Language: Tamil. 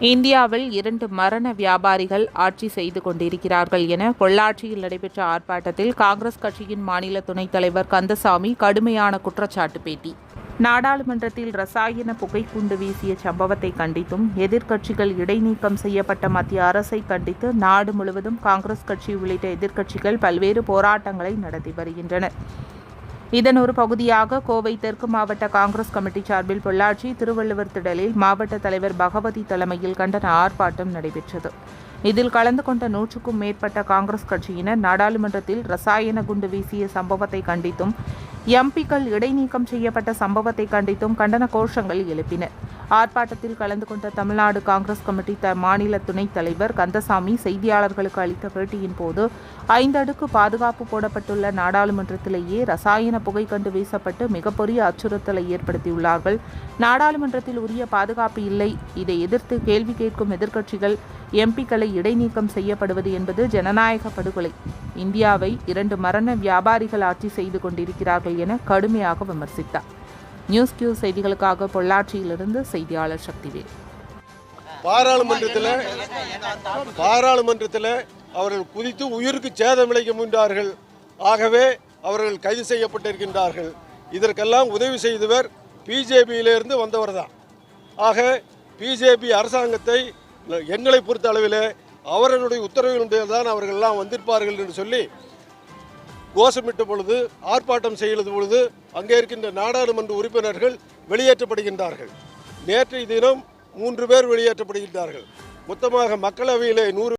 இந்தியாவில் இரண்டு மரண வியாபாரிகள் ஆட்சி செய்து கொண்டிருக்கிறார்கள் என பொள்ளாச்சியில் நடைபெற்ற ஆர்ப்பாட்டத்தில் காங்கிரஸ் கட்சியின் மாநில துணைத் தலைவர் கந்தசாமி கடுமையான குற்றச்சாட்டு பேட்டி. நாடாளுமன்றத்தில் ரசாயன புகைக்குண்டு வீசிய சம்பவத்தை கண்டித்தும் எதிர்க்கட்சிகள் இடைநீக்கம் செய்யப்பட்ட மத்திய அரசை கண்டித்து நாடு முழுவதும் காங்கிரஸ் கட்சி உள்ளிட்ட எதிர்க்கட்சிகள் பல்வேறு போராட்டங்களை நடத்தி வருகின்றன இதன் ஒரு பகுதியாக கோவை தெற்கு மாவட்ட காங்கிரஸ் கமிட்டி சார்பில் பொள்ளாச்சி திருவள்ளுவர் திடலில் மாவட்ட தலைவர் பகவதி தலைமையில் கண்டன ஆர்ப்பாட்டம் நடைபெற்றது. இதில் கலந்து கொண்ட நூற்றுக்கும் மேற்பட்ட காங்கிரஸ் கட்சியினர் நாடாளுமன்றத்தில் ரசாயன குண்டு வீசிய சம்பவத்தை கண்டித்தும் எம்பிக்கள் இடைநீக்கம் செய்யப்பட்ட சம்பவத்தை கண்டித்தும் கண்டன கோஷங்கள் எழுப்பினர். ஆர்ப்பாட்டத்தில் கலந்து கொண்ட தமிழ்நாடு காங்கிரஸ் கமிட்டி த மாநில துணைத் தலைவர் கந்தசாமி செய்தியாளர்களுக்கு அளித்த பேட்டியின் போது ஐந்து அடுக்கு பாதுகாப்பு போடப்பட்டுள்ள நாடாளுமன்றத்திலேயே ரசாயன புகை கண்டு வீசப்பட்டு மிகப்பெரிய அச்சுறுத்தலை ஏற்படுத்தியுள்ளார்கள். நாடாளுமன்றத்தில் உரிய பாதுகாப்பு இல்லை. இதை எதிர்த்து கேள்வி கேட்கும் எதிர்க்கட்சிகள் எம்பிக்களை இடைநீக்கம் செய்யப்படுவது என்பது ஜனநாயக படுகொலை. இந்தியாவை இரண்டு மரண வியாபாரிகள் ஆட்சி செய்து கொண்டிருக்கிறார்கள் என கடுமையாக விமர்சித்தார். நியூஸ் கியூ செய்திகளுக்காக பொள்ளாச்சியிலிருந்து செய்தியாளர் சக்திவேல். பாராளுமன்றத்தில் பாராளுமன்றத்தில் அவர்கள் குதித்து உயிருக்கு சேதம் விளைக்க முயன்றார்கள் ஆகவே அவர்கள் கைது செய்யப்பட்டிருக்கின்றார்கள். இதற்கெல்லாம் உதவி செய்தவர் பிஜேபியிலிருந்து வந்தவர் தான் ஆக பிஜேபி அரசாங்கத்தை எங்களை பொறுத்த அளவில் அவர்களுடைய உத்தரவினுடைய தான் அவர்கள் எல்லாம் வந்திருப்பார்கள் என்று சொல்லி கோஷமிட்ட பொழுது ஆர்ப்பாட்டம் செய்யறது பொழுது அங்கே இருக்கின்ற நாடாளுமன்ற உறுப்பினர்கள் வெளியேற்றப்படுகின்றார்கள். நேற்றைய தினம் மூன்று பேர் வெளியேற்றப்படுகின்றார்கள். மொத்தமாக மக்களவையிலே நூறு